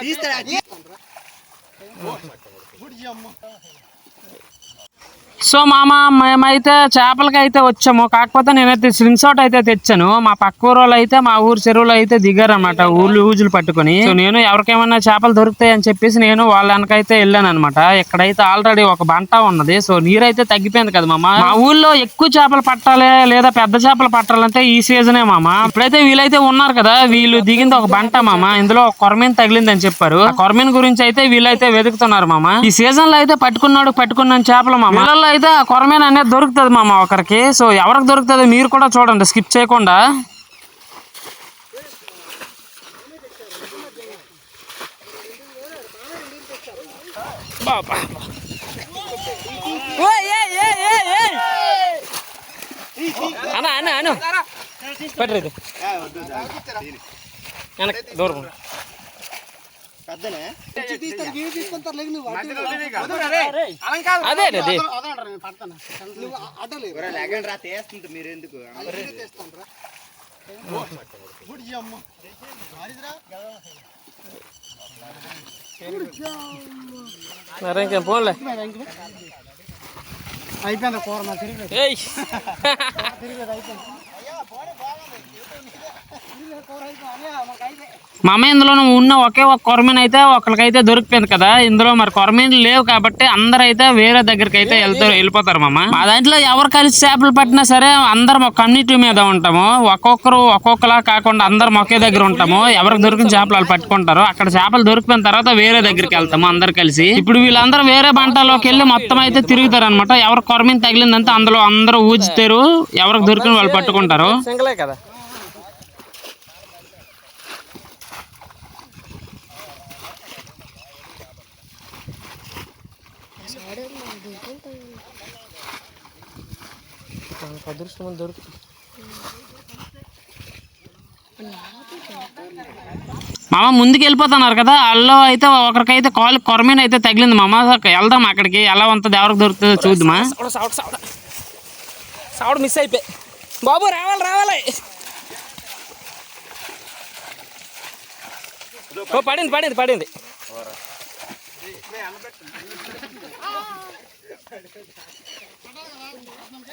తీసుకురా సో మామ మేమైతే చేపలకి అయితే వచ్చాము. కాకపోతే నేనైతే స్లింగ్ షాట్ అయితే తెచ్చాను. మా పక్క ఊరోళ్ళు అయితే మా ఊరు చెరువులో అయితే దిగారు అనమాట ఊళ్ళు ఊజులు పట్టుకొని. సో నేను ఎవరికేమన్నా చేపలు దొరుకుతాయి అని చెప్పేసి నేను వాళ్ళ వెనకైతే వెళ్ళాను అనమాట ఇక్కడైతే ఆల్రెడీ ఒక బంట ఉన్నది సో నీరైతే తగ్గిపోయింది కదా మామ. మా ఊళ్ళో ఎక్కువ చేపలు పట్టాలి లేదా పెద్ద చేపలు పట్టాలంటే ఈ సీజనే మామ. ఇప్పుడైతే వీళ్ళైతే ఉన్నారు కదా వీళ్ళు దిగింది ఒక బంట మామ. ఇందులో ఒక కొరమీన్ తగిలింది అని చెప్పారు కొరమీన్ గురించి అయితే వీళ్ళైతే వెతుకుతున్నారు మామ. ఈ సీజన్లో అయితే పట్టుకున్నాడు పట్టుకున్నాను చేపలు మామ. అయితే ఆ కొరమీన్ అనేది దొరుకుతుంది మామ ఒకరికి. సో ఎవరికి దొరుకుతుంది మీరు కూడా చూడండి స్కిప్ చేయకుండా. బాబా ఓయ్, ఏయ్, ఏయ్, ఏయ్, ఉండు. అదే ఇంకేం పోన్లే. అయిపోయింది కూర? మా తిరిగి ఏయ్. మా అమ్మ ఇందులో ఉన్న ఒకే ఒక కొరమీన్ అయితే ఒకరికైతే దొరికిపోయింది కదా. ఇందులో మరి కొరమీన్లు లేవు కాబట్టి అందరూ అయితే వేరే దగ్గరికి అయితే వెళ్తారు వెళ్ళిపోతారు మామ. మా దాంట్లో ఎవరు కలిసి చేపలు పట్టినా సరే అందరం ఒక కమ్యూనిటీ మీద ఉంటాము. ఒక్కొక్కరు ఒక్కొక్కలా కాకుండా అందరం ఒకే దగ్గర ఉంటాము. ఎవరికి దొరికిన చేపలు వాళ్ళు పట్టుకుంటారు. అక్కడ చేపలు దొరికిపోయిన తర్వాత వేరే దగ్గరికి వెళ్తాము అందరు కలిసి. ఇప్పుడు వీళ్ళందరూ వేరే పంటలోకి వెళ్ళి మొత్తం అయితే తిరుగుతారు అనమాట ఎవరు కొరమీన్ తగిలిందంటే అందులో అందరూ ఊజుతారు ఎవరికి దొరికిన వాళ్ళు పట్టుకుంటారు. సింగలే కదా అదృష్టం మామ ముందుకు వెళ్ళిపోతున్నారు కదా వాళ్ళు అయితే ఒకరికైతే కాలు కొరమీన అయితే తగిలింది మామ. వెళ్దాం అక్కడికి. ఎలా ఉంటుంది ఎవరికి దొరుకుతుందో చూద్దామా? సావుడు మిస్ అయిపోయి. బాబు రావాలి రావాలి. ఓ పడింది పడింది పడింది.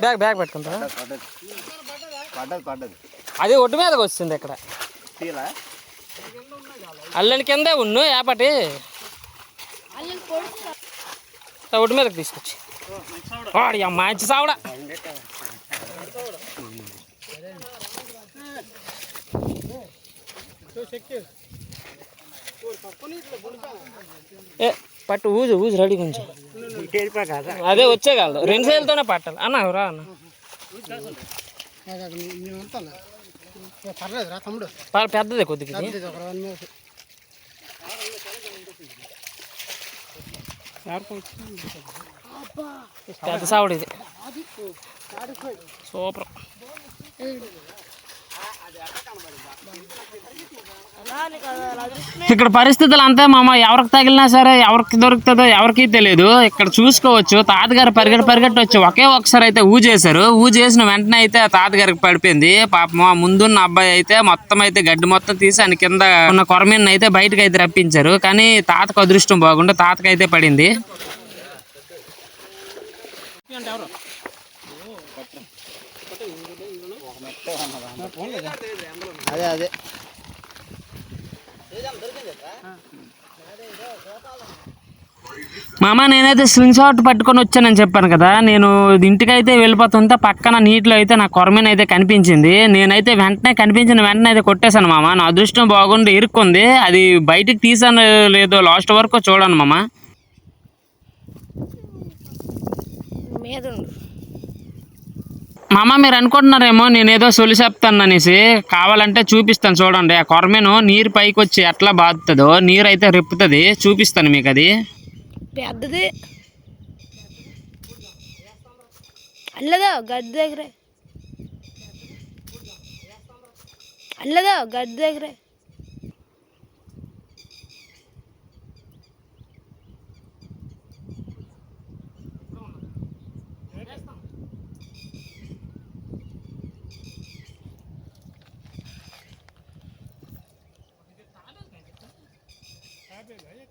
బ్యాగ్ బ్యాగ్ పెట్టుకుంటా పడ్డది పడ్డది. అది ఒడ్డు మీదకి వచ్చింది ఇక్కడ. అల్లని కిందే ఉన్ను ఏపటి? ఒడ్డు మీదకి తీసుకొచ్చి. వాడి మంచి సావడ. ఏ పట్టు ఊజు ఊజు రెడీ కొంచెం. అదే వచ్చేగలదు రెండు సేలతోనే పట్టాలి. అన్న రా అన్న. పెద్దదే కొద్దిగా పెద్ద సావుడు ఇది. సూపర్. ఇక్కడ పరిస్థితులు అంతా మామ. ఎవరికి తగిలినా సరే ఎవరికి దొరుకుతుందో ఎవరికి తెలియదు ఇక్కడ చూసుకోవచ్చు. తాతగారు పరిగెట్టు పరిగెట్టు వచ్చి ఒకే ఒకసారి అయితే ఊజేశారు ఊజేసిన వెంటనే అయితే ఆ తాతగారికి పడిపోయింది. పాపం ముందున్న అబ్బాయి అయితే మొత్తం అయితే గడ్డి మొత్తం తీసి ఆయన కింద ఉన్న కొరమీన అయితే బయటకు అయితే రప్పించారు. కానీ తాతకు అదృష్టం బాగుండే. తాతకైతే పడింది. అదే అదే. మామ నేనైతే స్లింగ్ షాట్ పట్టుకొని వచ్చానని చెప్పాను కదా. నేను ఇంటికైతే వెళ్ళిపోతుంటే పక్కన నీటిలో అయితే నా కొరమీన అయితే కనిపించింది. నేనైతే వెంటనే కనిపించిన వెంటనే అయితే కొట్టేశాను మామ. నా అదృష్టం బాగుండి ఇరుక్కుంది. అది బయటికి తీసాను లేదో లాస్ట్ వరకు చూడను మామ. మామ మీరు అనుకుంటున్నారేమో నేనేదో సొలి చెప్తాను అనేసి కావాలంటే చూపిస్తాను చూడండి. ఆ కొరమీను నీరు పైకి వచ్చి ఎట్లా బాదుతుందో నీరు అయితే రెప్పుతుంది చూపిస్తాను మీకు అది. పెద్దది. అల్లదా గడ్డి దగ్గరే. అల్లదా గడ్డి దగ్గరే.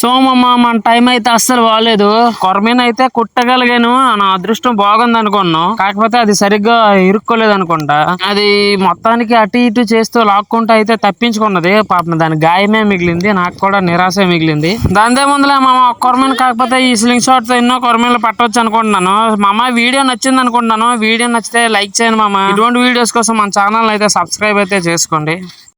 సోమమ్మ మన టైం అయితే అస్సలు బాగాలేదు కొరమీన అయితే కుట్టగలిగాను. నా అదృష్టం బాగుంది అనుకున్నాం కాకపోతే అది సరిగ్గా ఇరుక్కోలేదు అనుకుంటా. అది మొత్తానికి అటు ఇటు చేస్తూ లాక్కుంటూ అయితే తప్పించుకున్నది. పాపం దాని గాయమే మిగిలింది. నాకు కూడా నిరాశ మిగిలింది. దాందే ముందులే మా కొరమీన కాకపోతే ఈ స్లింగ్ షాట్తో ఎన్నో కొరమీనలు పట్టవచ్చు అనుకుంటున్నాను. మా అమ్మ వీడియో నచ్చింది అనుకుంటున్నాను. వీడియో నచ్చితే లైక్ చేయండి మామ. ఇటువంటి వీడియోస్ కోసం మన ఛానల్ అయితే సబ్స్క్రైబ్ అయితే చేసుకోండి.